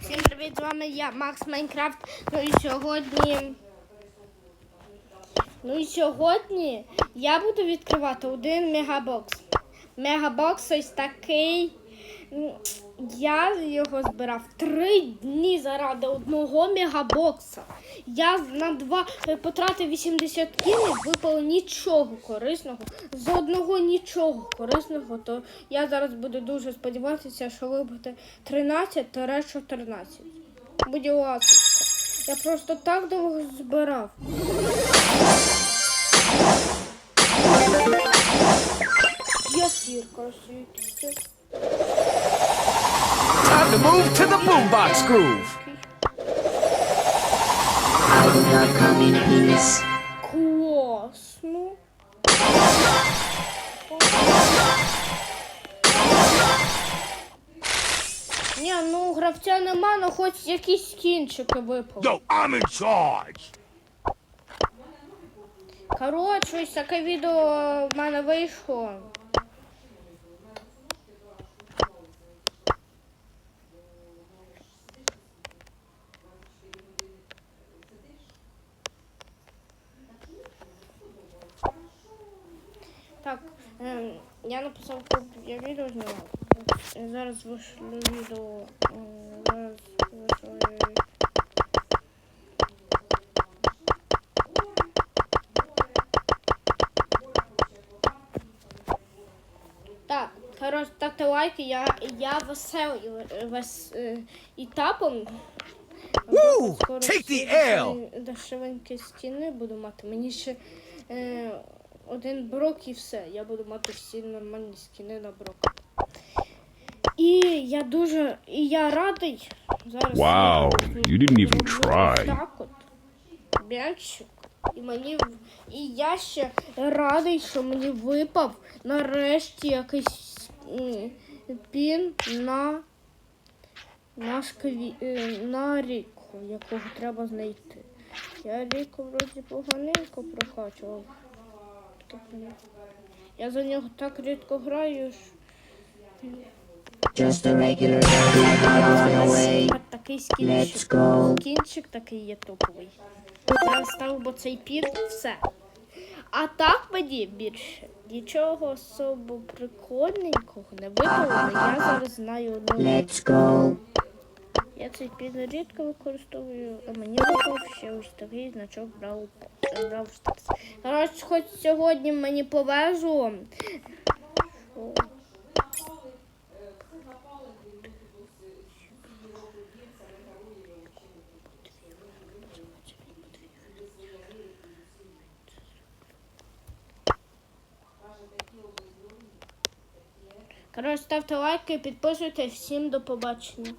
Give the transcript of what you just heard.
Всім привіт, з вами я, Макс Майнкрафт. Ну і сьогодні. Ну і сьогодні я буду відкривати один мегабокс. Мегабокс ось такий. М, Я його збирав три дні заради одного мегабокса. Я на два е, потратив 80 кінів, випало нічого корисного. З одного нічого корисного, то я зараз буду дуже сподіватися, що вибити 13-14. Будь ласочка. Я просто так довго збирав. Я сірка світиться. Time to move to the boombox groove. I will not come in peace. Класно. Ні, ну гравця нема, ну хоч якісь кінчики випали. Yo, I'm in charge. Коротше, ось таке відео в мене вийшло. Так, ем, я написав, я відео знімав. Зараз вишлю відео. ем, Зараз вишлю. Так, хорош, ставте лайки, я, я веселий вес, е, і тапом. Woo! Take the L! дешеві- Дешевенькі стіни буду мати. Мені ще е, один брок і все. Я буду мати всі нормальні стіни на брок. І я дуже. І я радий. Зараз. Wow, you didn't even try. Так от. М'ячик. І мені і я ще радий, що мені випав нарешті якийсь м, пін на, на, шкві, е, на ріку, якого треба знайти. Я ріку вроді поганенько прокачував. Таке, Я за нього так рідко граю. що такий скінчик. Скінчик такий є топовий. Я став бо цей пір все. А так мені більше нічого особо прикольненького не випало, але я зараз знаю одну. Let's go. Я цей пін рідко використовую, а мені випав ще ось такий значок Stars. Коротше, хоч сьогодні мені повезло. Коротше, ставте лайки, підписуйтесь. Всім до побачення.